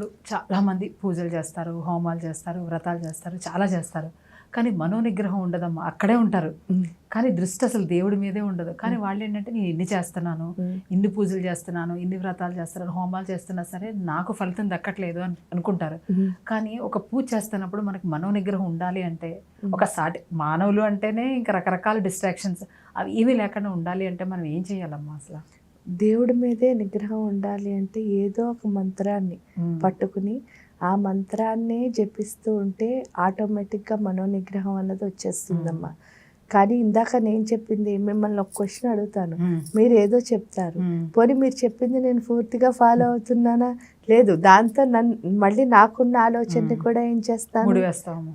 ఇప్పుడు చాలామంది పూజలు చేస్తారు హోమాలు చేస్తారు వ్రతాలు చేస్తారు చాలా చేస్తారు. కానీ మనోనిగ్రహం ఉండదమ్మా అక్కడే ఉంటారు. కానీ దృష్టి అసలు దేవుడి మీదే ఉండదు. కానీ వాళ్ళు ఏంటంటే నేను ఇన్ని చేస్తున్నాను ఇన్ని పూజలు చేస్తున్నాను ఇన్ని వ్రతాలు చేస్తున్నాను హోమాలు చేస్తున్నా సరే నాకు ఫలితం దక్కట్లేదు అని అనుకుంటారు. కానీ ఒక పూజ చేస్తున్నప్పుడు మనకి మనోనిగ్రహం ఉండాలి అంటే ఒక సాటి మానవులు అంటేనే ఇంకా రకరకాల డిస్ట్రాక్షన్స్ అవి ఏమీ లేకుండా ఉండాలి అంటే మనం ఏం చేయాలమ్మా అసలు? దేవుడి మీదే నిగ్రహం ఉండాలి అంటే ఏదో ఒక మంత్రాన్ని పట్టుకుని ఆ మంత్రాన్నే జపిస్తూ ఉంటే ఆటోమేటిక్గా మనోనిగ్రహం అన్నది వచ్చేస్తుందమ్మా. కానీ ఇందాక నేను చెప్పింది మిమ్మల్ని ఒక క్వశ్చన్ అడుగుతాను. మీరు ఏదో చెప్తారు. పోనీ మీరు చెప్పింది నేను పూర్తిగా ఫాలో అవుతున్నానా? లేదు దాంతో నన్ను మళ్ళీ నాకున్న ఆలోచనని. కూడా ఏం చేస్తాను?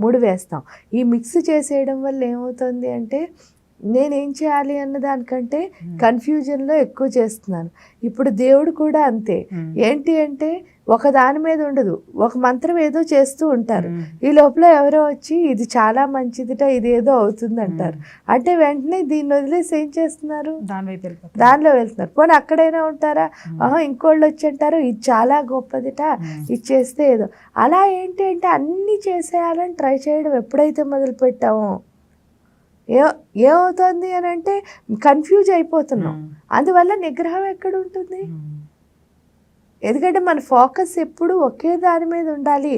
మూడు వేస్తాం ఈ మిక్స్ చేసేయడం వల్ల ఏమవుతుంది అంటే నేనేం చేయాలి అన్న దానికంటే కన్ఫ్యూజన్లో ఎక్కువ చేస్తున్నాను. ఇప్పుడు దేవుడు కూడా అంతే. ఏంటి అంటే ఒక దాని మీద ఉండదు. ఒక మంత్రం ఏదో చేస్తూ ఉంటారు. ఈ లోపల ఎవరో వచ్చి ఇది చాలా మంచిదిట ఇది ఏదో అవుతుంది అంటారు అంటే వెంటనే దీన్ని వదిలేసి ఏం చేస్తున్నారు. దానిలో వెళ్తున్నారు. పోనీ అక్కడైనా ఉంటారా. ఆహా ఇంకోళ్ళు వచ్చి అంటారు ఇది చాలా గొప్పదిట. ఇది చేస్తే ఏదో. అలా ఏంటి అంటే అన్నీ చేసేయాలని ట్రై చేయడం ఎప్పుడైతే మొదలు పెట్టామో ఏ ఏమవుతుంది అని అంటే కన్ఫ్యూజ్ అయిపోతున్నాం మ్మ్. అందువల్ల నిగ్రహం ఎక్కడ ఉంటుంది మ్మ్. ఎందుకంటే మన ఫోకస్ ఎప్పుడు ఒకే దాని మీద ఉండాలి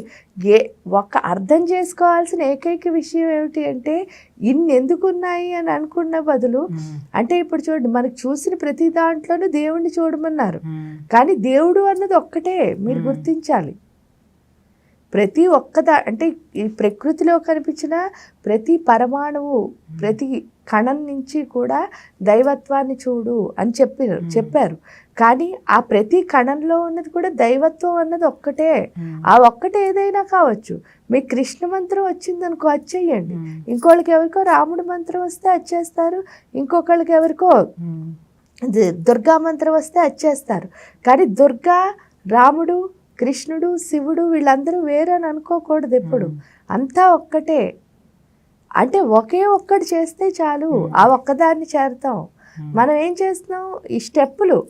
ఏ ఒక అర్థం చేసుకోవాల్సిన ఏకైక విషయం ఏమిటి అంటే ఇన్ని ఎందుకు ఉన్నాయి అని అనుకున్న బదులు మ్మ్. అంటే ఇప్పుడు చూడండి మనకు చూసిన ప్రతి దాంట్లోనూ దేవుణ్ణి చూడమన్నారు. కానీ దేవుడు అన్నది ఒక్కటే మీరు. గుర్తించాలి ప్రతి ఒక్కదా అంటే ఈ ప్రకృతిలో కనిపించిన ప్రతి పరమాణువు ప్రతి కణం నుంచి కూడా దైవత్వాన్ని చూడు అని చెప్పారు. చెప్పారు. కానీ ఆ ప్రతి కణంలో ఉన్నది కూడా దైవత్వం అన్నది ఒక్కటే. ఆ ఒక్కటే ఏదైనా కావచ్చు. మీకు కృష్ణ మంత్రం వచ్చిందనుకో అది చెయ్యండి. ఇంకోళ్ళకి ఎవరికో రాముడి మంత్రం వస్తే అది చేస్తారు. ఇంకొకళ్ళకి ఎవరికో దుర్గా మంత్రం వస్తే అది చేస్తారు. కానీ దుర్గా రాముడు కృష్ణుడు శివుడు వీళ్ళందరూ వేరే అని అనుకోకూడదు ఎప్పుడు. అంతా ఒక్కటే అంటే ఒకే ఒక్కటి చేస్తే చాలు. ఆ ఒక్కదాన్ని చేరతాం. మనం ఏం చేస్తున్నాం ఈ స్టెప్పులు.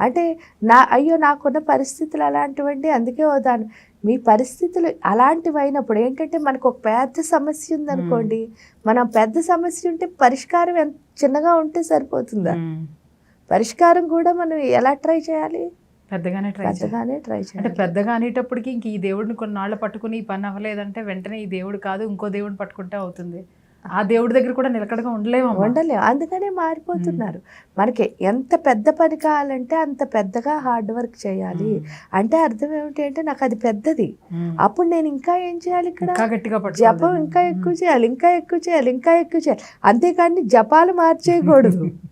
అంటే నా అయ్యో నాకున్న పరిస్థితులు అలాంటివండి అందుకే వదాను మీ పరిస్థితులు అలాంటివి అయినప్పుడు ఏంటంటే మనకు ఒక పెద్ద సమస్య ఉందనుకోండి మనం పెద్ద సమస్య ఉంటే పరిష్కారం ఎంత చిన్నగా ఉంటే సరిపోతుందా. పరిష్కారం కూడా మనం ఎలా ట్రై చేయాలి పెద్దగానే ట్రై పెద్దగానే ట్రై అంటే చేయాలి. పెద్దగా అనేటప్పటికి ఇంక ఈ దేవుడిని కొన్నాళ్ళు పట్టుకుని ఈ పని అవ్వలేదంటే వెంటనే ఈ దేవుడు కాదు ఇంకో దేవుడిని పట్టుకుంటే అవుతుంది. ఆ దేవుడి దగ్గర కూడా నిలకడగా ఉండలేము. ఉండలేం అందుకనే మారిపోతున్నారు. మనకి ఎంత పెద్ద పని కావాలంటే అంత పెద్దగా హార్డ్ వర్క్ చేయాలి. అంటే అర్థం ఏమిటి అంటే నాకు అది పెద్దది. అప్పుడు నేను ఇంకా ఏం చేయాలి ఇక్కడ? గట్టిగా జపం ఇంకా ఎక్కువ చేయాలి ఇంకా ఎక్కువ చేయాలి ఇంకా ఎక్కువ చేయాలి. అంతేకాని జపాలు మార్చేయకూడదు.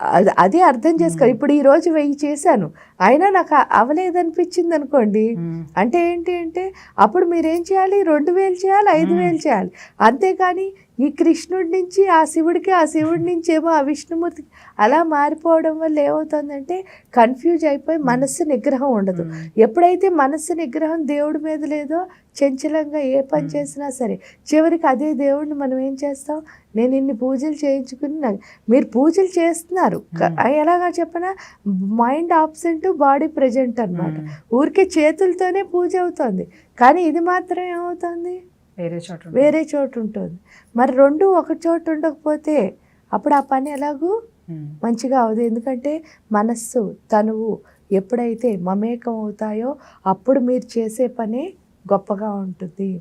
అది అదే అర్థం చేసుకో ఇప్పుడు ఈ రోజు వెయ్యి చేశాను. అయినా నాకు అ- అవ్వలేదనిపించింది అనుకోండి. అంటే ఏంటి అంటే అప్పుడు మీరేం చేయాలి రెండు వేలు చేయాలి ఐదు. వేలు చేయాలి అంతేకాని ఈ కృష్ణుడి నుంచి ఆ శివుడికి ఆ శివుడి నుంచి ఏమో ఆ విష్ణుమూర్తికి అలా మారిపోవడం వల్ల ఏమవుతుందంటే కన్ఫ్యూజ్ అయిపోయి మనస్సు నిగ్రహం ఉండదు. ఎప్పుడైతే మనస్సు నిగ్రహం దేవుడి మీద లేదో చంచలంగా ఏ పని. చేసినా సరే చివరికి అదే దేవుడిని మనం ఏం చేస్తాం నేను ఇన్ని పూజలు చేయించుకుని మీరు పూజలు చేస్తున్నారు. ఎలాగా చెప్పనా మైండ్ ఆబ్సెంట్ బాడీ ప్రజెంట్ అన్నమాట. మ్మ్. ఊరికే చేతులతోనే పూజ అవుతుంది. కానీ ఇది మాత్రం ఏమవుతుంది? వేరే చోట. వేరే చోటు ఉంటుంది. మరి రెండు ఒక చోటు ఉండకపోతే అప్పుడు ఆ పని ఎలాగూ. మంచిగా అవదు ఎందుకంటే మనస్సు తనువు ఎప్పుడైతే మమేకం అవుతాయో అప్పుడు మీరు చేసే పనే గొప్పగా ఉంటుంది.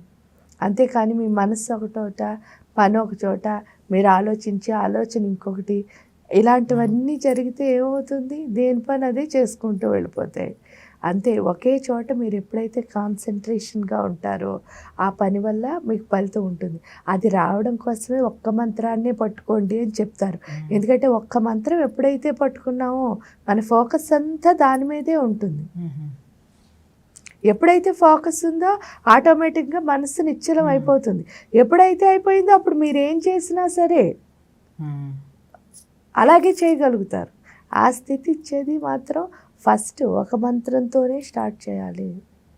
అంతేకాని మీ మనస్సు ఒక చోట పని ఒక చోట మీరు ఆలోచించే ఆలోచన ఇంకొకటి ఇలాంటివన్నీ జరిగితే ఏమవుతుంది? దేని పని అదే చేసుకుంటూ వెళ్ళిపోతాయి. అంతే ఒకే చోట మీరు ఎప్పుడైతే కాన్సన్ట్రేషన్గా ఉంటారో ఆ పని వల్ల మీకు ఫలితం ఉంటుంది. అది రావడం కోసమే ఒక్క మంత్రాన్నే పట్టుకోండి అని చెప్తారు. ఎందుకంటే ఒక్క మంత్రం ఎప్పుడైతే పట్టుకున్నామో మన ఫోకస్ అంతా దాని మీదే ఉంటుంది. ఎప్పుడైతే ఫోకస్ ఉందో ఆటోమేటిక్గా మనస్సు నిశ్చలం. అయిపోతుంది. ఎప్పుడైతే అయిపోయిందో అప్పుడు మీరు ఏం చేసినా సరే. అలాగే చేయగలుగుతారు. ఆ స్థితి ఇచ్చేది మాత్రం ఫస్ట్ ఒక మంత్రంతోనే స్టార్ట్ చేయాలి.